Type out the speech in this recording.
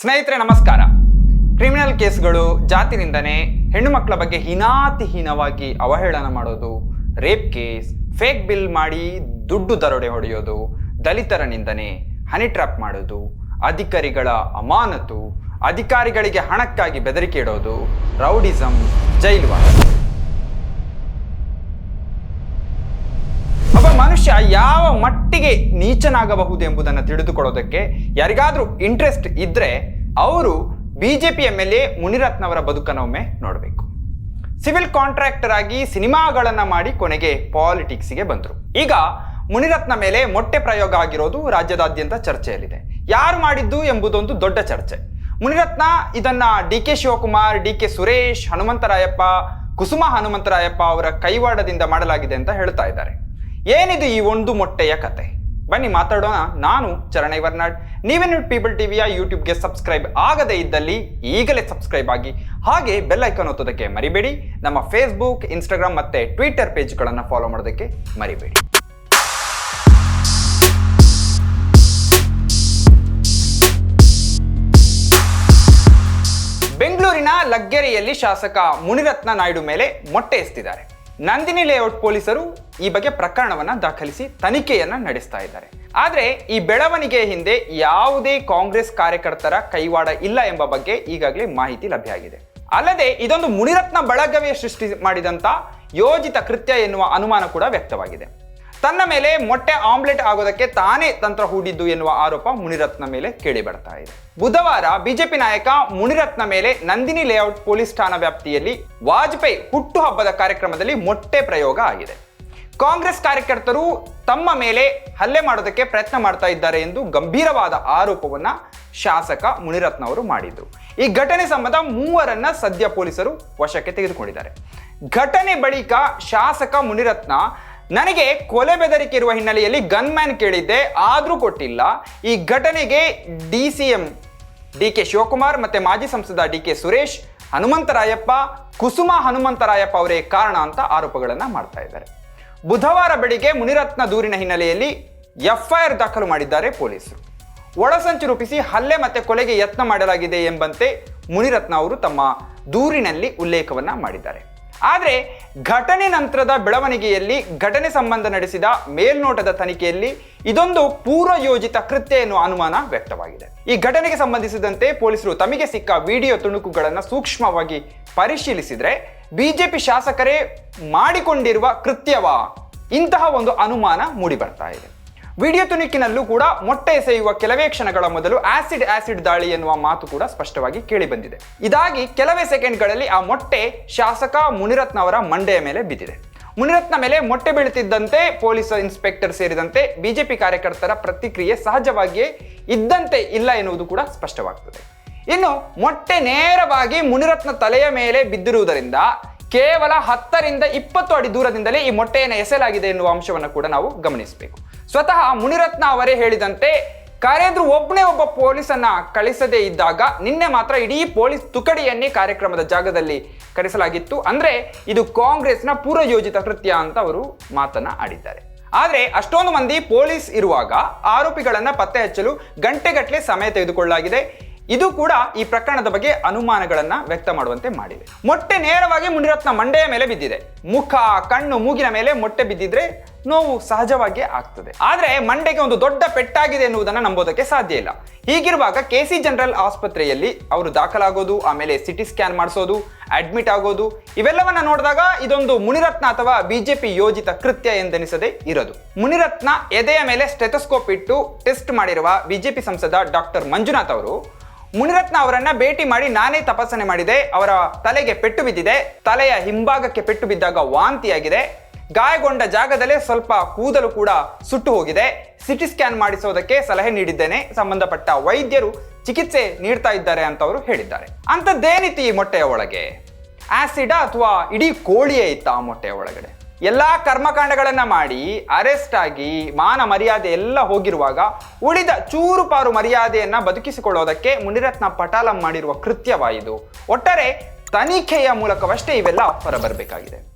ಸ್ನೇಹಿತರೆ, ನಮಸ್ಕಾರ. ಕ್ರಿಮಿನಲ್ ಕೇಸ್ಗಳು ಜಾತಿ ನಿಂದನೆ ಹೆಣ್ಣು ಮಕ್ಕಳ ಬಗ್ಗೆ ಹೀನಾತಿಹೀನವಾಗಿ ಅವಹೇಳನ ಮಾಡೋದು, ರೇಪ್ ಕೇಸ್, ಫೇಕ್ ಬಿಲ್ ಮಾಡಿ ದುಡ್ಡು ದರೋಡೆ ಹೊಡೆಯೋದು ದಲಿತರ ನಿಂದನೆ ಹನಿ ಟ್ರ್ಯಾಪ್ ಮಾಡೋದು, ಅಧಿಕಾರಿಗಳ ಅಮಾನತು, ಅಧಿಕಾರಿಗಳಿಗೆ ಹಣಕ್ಕಾಗಿ ಬೆದರಿಕೆ ಇಡೋದು ರೌಡಿಸಮ್ ಜೈಲುವಾಸ ಒಬ್ಬ ಮನುಷ್ಯ ಯಾವ ಮಟ್ಟಿಗೆ ನೀಚನಾಗಬಹುದು ಎಂಬುದನ್ನು ತಿಳಿದುಕೊಳ್ಳೋದಕ್ಕೆ ಯಾರಿಗಾದ್ರೂ ಇಂಟ್ರೆಸ್ಟ್ ಇದ್ರೆ ಅವರು ಬಿಜೆಪಿ ಎಂ ಎಲ್ ಎ ಮುನಿರತ್ನವರ ಬದುಕನ್ನು ಒಮ್ಮೆ ನೋಡಬೇಕು. ಸಿವಿಲ್ ಕಾಂಟ್ರಾಕ್ಟರ್ ಆಗಿ ಸಿನಿಮಾಗಳನ್ನ ಮಾಡಿ ಕೊನೆಗೆ ಪಾಲಿಟಿಕ್ಸ್ಗೆ ಬಂದರು. ಈಗ ಮುನಿರತ್ನ ಮೇಲೆ ಮೊಟ್ಟೆ ಪ್ರಯೋಗ ಆಗಿರೋದು ರಾಜ್ಯದಾದ್ಯಂತ ಚರ್ಚೆಯಲ್ಲಿದೆ. ಯಾರು ಮಾಡಿದ್ದು ಎಂಬುದೊಂದು ದೊಡ್ಡ ಚರ್ಚೆ. ಮುನಿರತ್ನ ಇದನ್ನ D K Shivakumar, D K Suresh, Hanumantharayappa, Kusuma Hanumantharayappa ಅವರ ಕೈವಾಡದಿಂದ ಮಾಡಲಾಗಿದೆ ಅಂತ ಹೇಳ್ತಾ ಇದ್ದಾರೆ. ಏನಿದು ಈ ಒಂದು ಮೊಟ್ಟೆಯ ಕತೆ? ಬನ್ನಿ ಮಾತಾಡೋಣ. ನಾನು ಚರಣೈ ವರ್ನಾಡ್. ನೀವೇನು ಪೀಪಲ್ ಟಿವಿಯ ಯೂಟ್ಯೂಬ್ಗೆ ಸಬ್ಸ್ಕ್ರೈಬ್ ಆಗದೇ ಇದ್ದಲ್ಲಿ ಈಗಲೇ ಸಬ್ಸ್ಕ್ರೈಬ್ ಆಗಿ ಹಾಗೆ ಬೆಲ್ ಐಕಾನ್ ಒತ್ತೋದಕ್ಕೆ ಮರಿಬೇಡಿ. ನಮ್ಮ ಫೇಸ್ಬುಕ್, ಇನ್ಸ್ಟಾಗ್ರಾಮ್ ಮತ್ತೆ ಟ್ವಿಟರ್ ಪೇಜ್ಗಳನ್ನು ಫಾಲೋ ಮಾಡೋದಕ್ಕೆ ಮರಿಬೇಡಿ. ಬೆಂಗಳೂರಿನ ಲಗ್ಗೆರೆಯಲ್ಲಿ ಶಾಸಕ ಮುನಿರತ್ನ ನಾಯ್ಡು ಮೇಲೆ ಮೊಟ್ಟೆ ಎಸ್ತಿದ್ದಾರೆ ನಂದಿನಿ ಲೇಔಟ್ ಪೊಲೀಸರು ಈ ಬಗ್ಗೆ ಪ್ರಕರಣವನ್ನು ದಾಖಲಿಸಿ ತನಿಖೆಯನ್ನ ನಡೆಸ್ತಾ ಇದ್ದಾರೆ. ಆದ್ರೆ ಈ ಬೆಳವಣಿಗೆ ಹಿಂದೆ ಯಾವುದೇ ಕಾಂಗ್ರೆಸ್ ಕಾರ್ಯಕರ್ತರ ಕೈವಾಡ ಇಲ್ಲ ಎಂಬ ಬಗ್ಗೆ ಈಗಾಗಲೇ ಮಾಹಿತಿ ಲಭ್ಯ ಆಗಿದೆ. ಅಲ್ಲದೆ ಇದೊಂದು ಮುನಿರತ್ನ ಬಳಗವೇ ಸೃಷ್ಟಿ ಮಾಡಿದಂತ ಯೋಜಿತ ಕೃತ್ಯ ಎನ್ನುವ ಅನುಮಾನ ಕೂಡ ವ್ಯಕ್ತವಾಗಿದೆ. ತನ್ನ ಮೇಲೆ ಮೊಟ್ಟೆ ಆಮ್ಲೆಟ್ ಆಗೋದಕ್ಕೆ ತಾನೇ ತಂತ್ರ ಹೂಡಿದ್ದು ಎನ್ನುವ ಆರೋಪ ಮುನಿರತ್ನ ಮೇಲೆ ಕೇಳಿ ಬರ್ತಾ ಇದೆ. ಬುಧವಾರ ಬಿಜೆಪಿ ನಾಯಕ ಮುನಿರತ್ನ ಮೇಲೆ ನಂದಿನಿ ಲೇಔಟ್ ಪೊಲೀಸ್ ಠಾಣಾ ವ್ಯಾಪ್ತಿಯಲ್ಲಿ ವಾಜಪೇಯಿ ಹುಟ್ಟುಹಬ್ಬದ ಕಾರ್ಯಕ್ರಮದಲ್ಲಿ ಮೊಟ್ಟೆ ಪ್ರಯೋಗ ಆಗಿದೆ. ಕಾಂಗ್ರೆಸ್ ಕಾರ್ಯಕರ್ತರು ತಮ್ಮ ಮೇಲೆ ಹಲ್ಲೆ ಮಾಡೋದಕ್ಕೆ ಪ್ರಯತ್ನ ಮಾಡ್ತಾ ಇದ್ದಾರೆ ಎಂದು ಗಂಭೀರವಾದ ಆರೋಪವನ್ನ ಶಾಸಕ ಮುನಿರತ್ನ ಅವರು ಮಾಡಿದ್ರು ಈ ಘಟನೆ ಸಂಬಂಧ ಮೂವರನ್ನ ಸದ್ಯ ಪೊಲೀಸರು ವಶಕ್ಕೆ ತೆಗೆದುಕೊಂಡಿದ್ದಾರೆ. ಘಟನೆ ಬಳಿಕ ಶಾಸಕ ಮುನಿರತ್ನ ನನಗೆ ಕೊಲೆ ಬೆದರಿಕೆ ಇರುವ ಹಿನ್ನೆಲೆಯಲ್ಲಿ ಗನ್ಮ್ಯಾನ್ ಕೇಳಿದ್ದೆ, ಆದರೂ ಕೊಟ್ಟಿಲ್ಲ. ಈ ಘಟನೆಗೆ D C M D K Shivakumar ಮತ್ತು ಮಾಜಿ ಸಂಸದ ಡಿ ಕೆ ಸುರೇಶ್, ಹನುಮಂತರಾಯಪ್ಪ, ಕುಸುಮ ಹನುಮಂತರಾಯಪ್ಪ ಅವರೇ ಕಾರಣ ಅಂತ ಆರೋಪಗಳನ್ನು ಮಾಡ್ತಾ ಇದ್ದಾರೆ. ಬುಧವಾರ ಬೆಳಿಗ್ಗೆ ಮುನಿರತ್ನ ದೂರಿನ ಹಿನ್ನೆಲೆಯಲ್ಲಿ ಎಫ್ಐಆರ್ ದಾಖಲು ಮಾಡಿದ್ದಾರೆ ಪೊಲೀಸರು. ಒಳಸಂಚು ರೂಪಿಸಿ ಹಲ್ಲೆ ಮತ್ತು ಕೊಲೆಗೆ ಯತ್ನ ಮಾಡಲಾಗಿದೆ ಎಂಬಂತೆ ಮುನಿರತ್ನ ಅವರು ತಮ್ಮ ದೂರಿನಲ್ಲಿ ಉಲ್ಲೇಖವನ್ನು ಮಾಡಿದ್ದಾರೆ. ಆದರೆ ಘಟನೆ ನಂತರದ ಬೆಳವಣಿಗೆಯಲ್ಲಿ ಘಟನೆ ಸಂಬಂಧ ನಡೆಸಿದ ಮೇಲ್ನೋಟದ ತನಿಖೆಯಲ್ಲಿ ಇದೊಂದು ಪೂರ್ವ ಯೋಜಿತ ಕೃತ್ಯ ಎನ್ನುವ ಅನುಮಾನ ವ್ಯಕ್ತವಾಗಿದೆ. ಈ ಘಟನೆಗೆ ಸಂಬಂಧಿಸಿದಂತೆ ಪೊಲೀಸರು ತಮಗೆ ಸಿಕ್ಕ ವಿಡಿಯೋ ತುಣುಕುಗಳನ್ನು ಸೂಕ್ಷ್ಮವಾಗಿ ಪರಿಶೀಲಿಸಿದರೆ ಬಿಜೆಪಿ ಶಾಸಕರೇ ಮಾಡಿಕೊಂಡಿರುವ ಕೃತ್ಯವಾ? ಇಂತಹ ಒಂದು ಅನುಮಾನ ಮೂಡಿಬರ್ತಾ ಇದೆ. ವಿಡಿಯೋ ತುಣುಕಿನಲ್ಲೂ ಕೂಡ ಮೊಟ್ಟೆ ಎಸೆಯುವ ಕೆಲವೇ ಕ್ಷಣಗಳ ಮೊದಲು ಆಸಿಡ್ ಆಸಿಡ್ ದಾಳಿ ಎನ್ನುವ ಮಾತು ಕೂಡ ಸ್ಪಷ್ಟವಾಗಿ ಕೇಳಿ ಬಂದಿದೆ. ಇದಾಗಿ ಕೆಲವೇ ಸೆಕೆಂಡ್ಗಳಲ್ಲಿ ಆ ಮೊಟ್ಟೆ ಶಾಸಕ ಮುನಿರತ್ನ ಅವರ ಮಂಡೆಯ ಮೇಲೆ ಬಿದ್ದಿದೆ. ಮುನಿರತ್ನ ಮೇಲೆ ಮೊಟ್ಟೆ ಬೀಳುತ್ತಿದ್ದಂತೆ ಪೊಲೀಸ್ ಇನ್ಸ್ಪೆಕ್ಟರ್ ಸೇರಿದಂತೆ ಬಿಜೆಪಿ ಕಾರ್ಯಕರ್ತರ ಪ್ರತಿಕ್ರಿಯೆ ಸಹಜವಾಗಿಯೇ ಇದ್ದಂತೆ ಇಲ್ಲ ಎನ್ನುವುದು ಕೂಡ ಸ್ಪಷ್ಟವಾಗುತ್ತದೆ ಇನ್ನು ಮೊಟ್ಟೆ ನೇರವಾಗಿ ಮುನಿರತ್ನ ತಲೆಯ ಮೇಲೆ ಬಿದ್ದಿರುವುದರಿಂದ ಕೇವಲ ಹತ್ತರಿಂದ ಇಪ್ಪತ್ತು ಅಡಿ ದೂರದಿಂದಲೇ ಈ ಮೊಟ್ಟೆಯನ್ನು ಎಸೆಯಲಾಗಿದೆ ಎನ್ನುವ ಅಂಶವನ್ನು ಕೂಡ ನಾವು ಗಮನಿಸಬೇಕು. ಸ್ವತಃ ಮುನಿರತ್ನ ಅವರೇ ಹೇಳಿದಂತೆ ಕಾರ್ಯೇಂದ್ರ ಒಬ್ಬನೇ ಒಬ್ಬ ಪೊಲೀಸನ್ನ ಕಳಿಸದೇ ಇದ್ದಾಗ ನಿನ್ನೆ ಮಾತ್ರ ಇಡೀ ಪೊಲೀಸ್ ತುಕಡಿಯನ್ನೇ ಕಾರ್ಯಕ್ರಮದ ಜಾಗದಲ್ಲಿ ಕರೆಸಲಾಗಿತ್ತು. ಅಂದ್ರೆ ಇದು ಕಾಂಗ್ರೆಸ್ನ ಪೂರ್ವಯೋಜಿತ ಕೃತ್ಯ ಅಂತ ಅವರು ಮಾತನ್ನ ಆಡಿದ್ದಾರೆ. ಆದರೆ ಅಷ್ಟೊಂದು ಮಂದಿ ಪೊಲೀಸ್ ಇರುವಾಗ ಆರೋಪಿಗಳನ್ನು ಪತ್ತೆ ಹಚ್ಚಲು ಗಂಟೆಗಟ್ಟಲೆ ಸಮಯ ತೆಗೆದುಕೊಳ್ಳಲಾಗಿದೆ. ಇದು ಕೂಡ ಈ ಪ್ರಕರಣದ ಬಗ್ಗೆ ಅನುಮಾನಗಳನ್ನ ವ್ಯಕ್ತ ಮಾಡುವಂತೆ ಮಾಡಿದೆ. ಮೊಟ್ಟೆ ನೇರವಾಗಿ ಮುನಿರತ್ನ ಮಂಡೆಯ ಮೇಲೆ ಬಿದ್ದಿದೆ. ಮುಖ, ಕಣ್ಣು, ಮೂಗಿನ ಮೇಲೆ ಮೊಟ್ಟೆ ಬಿದ್ದಿದ್ರೆ ನೋವು ಸಹಜವಾಗಿ ಆಗ್ತದೆ. ಆದ್ರೆ ಮಂಡೆಗೆ ಒಂದು ದೊಡ್ಡ ಪೆಟ್ಟಾಗಿದೆ ಎನ್ನುವುದನ್ನು ನಂಬೋದಕ್ಕೆ ಸಾಧ್ಯ ಇಲ್ಲ. ಹೀಗಿರುವಾಗ ಕೆ ಸಿ ಜನರಲ್ ಆಸ್ಪತ್ರೆಯಲ್ಲಿ ಅವರು ದಾಖಲಾಗೋದು, ಆಮೇಲೆ ಸಿಟಿ ಸ್ಕ್ಯಾನ್ ಮಾಡಿಸೋದು ಅಡ್ಮಿಟ್ ಆಗೋದು, ಇವೆಲ್ಲವನ್ನ ನೋಡಿದಾಗ ಇದೊಂದು ಮುನಿರತ್ನ ಅಥವಾ ಬಿಜೆಪಿ ಯೋಜಿತ ಕೃತ್ಯ ಎಂದೆನಿಸದೆ ಇರೋದು. ಮುನಿರತ್ನ ಎದೆಯ ಮೇಲೆ ಸ್ಟೆಥೋಸ್ಕೋಪ್ ಇಟ್ಟು ಟೆಸ್ಟ್ ಮಾಡಿರುವ ಬಿಜೆಪಿ ಸಂಸದ ಡಾಕ್ಟರ್ ಮಂಜುನಾಥ್ ಅವರು ಮುನಿರತ್ನ ಅವರನ್ನ ಭೇಟಿ ಮಾಡಿ ನಾನೇ ತಪಾಸಣೆ ಮಾಡಿದೆ. ಅವರ ತಲೆಗೆ ಪೆಟ್ಟು ಬಿದ್ದಿದೆ. ತಲೆಯ ಹಿಂಭಾಗಕ್ಕೆ ಪೆಟ್ಟು ಬಿದ್ದಾಗ ವಾಂತಿಯಾಗಿದೆ. ಗಾಯಗೊಂಡ ಜಾಗದಲ್ಲೇ ಸ್ವಲ್ಪ ಕೂದಲು ಕೂಡ ಸುಟ್ಟು ಹೋಗಿದೆ. ಸಿಟಿ ಸ್ಕ್ಯಾನ್ ಮಾಡಿಸೋದಕ್ಕೆ ಸಲಹೆ ನೀಡಿದ್ದೇನೆ. ಸಂಬಂಧಪಟ್ಟ ವೈದ್ಯರು ಚಿಕಿತ್ಸೆ ನೀಡ್ತಾ ಇದ್ದಾರೆ ಅಂತ ಅವರು ಹೇಳಿದ್ದಾರೆ. ಅಂಥದ್ದೇನಿತ್ತು ಈ ಮೊಟ್ಟೆಯ ಒಳಗೆ? ಆಸಿಡ ಅಥವಾ ಇಡೀ ಕೋಳಿಯೇ ಇತ್ತ ಆ ಮೊಟ್ಟೆಯ ಒಳಗಡೆ? ಎಲ್ಲಾ ಕರ್ಮಕಾಂಡಗಳನ್ನು ಮಾಡಿ ಅರೆಸ್ಟ್ ಆಗಿ ಮಾನ ಮರ್ಯಾದೆ ಎಲ್ಲ ಹೋಗಿರುವಾಗ ಉಳಿದ ಚೂರು ಪಾರು ಮರ್ಯಾದೆಯನ್ನು ಬದುಕಿಸಿಕೊಳ್ಳೋದಕ್ಕೆ ಮುನಿರತ್ನ ಪಟಾಲಂ ಮಾಡಿರುವ ಕೃತ್ಯವಾಯಿತು ಒಟ್ಟಾರೆ ತನಿಖೆಯ ಮೂಲಕವಷ್ಟೇ ಇವೆಲ್ಲ ಹೊರಬರಬೇಕಾಗಿದೆ.